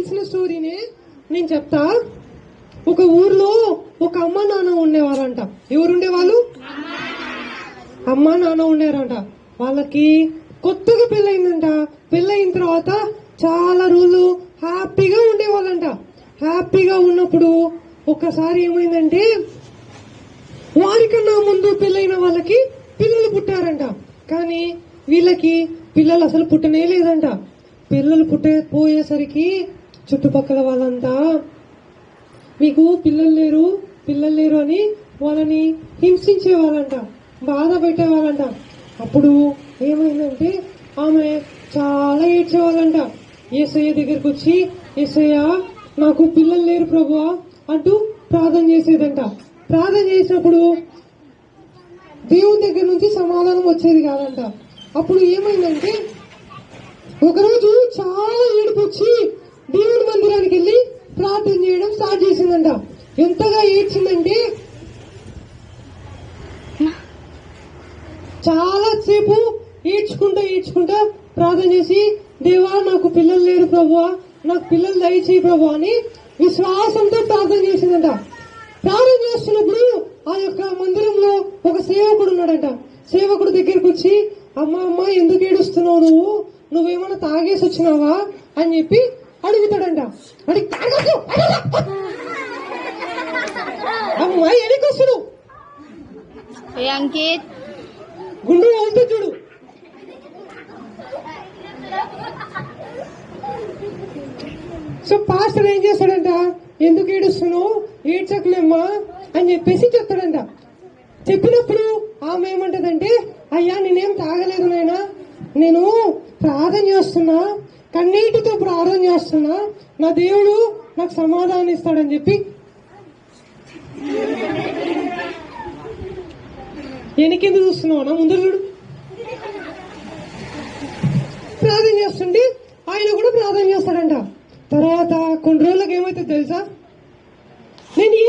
తెలిసిన స్టోరీని నేను చెప్తా. ఒక ఊర్లో ఒక అమ్మ నాన్న ఉండేవారంట. ఎవరు ఉండేవాళ్ళు అమ్మ నాన్న ఉండేవారంట. వాళ్ళకి కొత్తగా పెళ్ళయిందంట. పెళ్ళయిన తర్వాత చాలా రోజులు హ్యాపీగా ఉండేవాళ్ళంట. హ్యాపీగా ఉన్నప్పుడు ఒకసారి ఏమైందంటే వారికన్నా ముందు పెళ్ళైన వాళ్ళకి పిల్లలు పుట్టారంట. కానీ వీళ్ళకి పిల్లలు అసలు పుట్టనే లేదంట. పిల్లలు పుట్టే పోయేసరికి చుట్టుపక్కల వాళ్ళంతా మీకు పిల్లలు లేరు పిల్లలు లేరు అని వాళ్ళని హింసించే వాళ్ళంట బాధ పెట్టేవాళ్ళంట అప్పుడు ఏమైందంటే ఆమె చాలా ఏడ్చేవాళ్ళంట ఏసయ్య దగ్గరికి వచ్చి ఏసయ్య నాకు పిల్లలు లేరు ప్రభువా అంటూ ప్రార్థన చేసేదంట. ప్రార్థన చేసినప్పుడు దేవుని దగ్గర నుంచి సమాధానం వచ్చేది కాదంట. అప్పుడు ఏమైందంటే ఒకరోజు చాలా ఏడుపు వచ్చి దేవుని మందిరానికి వెళ్ళి ప్రార్థన చేయడం ఏడ్చిందంట. ఎంతగా ఏడ్చిందంటే చాలా సేపు ఏడ్చుకుంటా ఏడ్చుకుంటా ప్రార్థన చేసి దేవా నాకు పిల్లలు లేరు ప్రభువా నాకు పిల్లలు దయచేయి ప్రభు అని విశ్వాసంతో ప్రార్థన చేసిందంట. ప్రార్థన చేస్తున్నప్పుడు ఆ యొక్క మందిరంలో ఒక సేవకుడు ఉన్నాడంట. సేవకుడు దగ్గరికి వచ్చి అమ్మ అమ్మ ఎందుకు ఏడుస్తున్నావు నువ్వు? నువ్వేమన్నా తాగేసి వచ్చినావా? అని చెప్పి అడుగుతాడంట. అడిగి అమ్మా ఎడికొస్తున్నావు ఏ అంకిత్? గుండు వెళ్తే చూడు. సో పాస్టర్ ఏం చేస్తాడంట? ఎందుకు ఏడుస్తున్నావు? ఏడ్చకలేమ్మా అని చెప్పేసి చెప్తాడంట. చెప్పినప్పుడు ఆమె ఏమంటదంటే అయ్యా నేనేం తాగలేదు నాయనా. నేను ప్రార్థన చేస్తున్నా. కన్నీటితో ప్రార్థన చేస్తున్నా. నా దేవుడు నాకు సమాధానం ఇస్తాడని చెప్పి వెనకెందుకు చూస్తున్నావు నా ముందర చూడు. ప్రార్థన చేస్తుంటే ఆయన కూడా ప్రార్థన చేస్తాడంట. తర్వాత కొన్ని రోజులకు ఏమైతే తెలుసా? నేను ఈ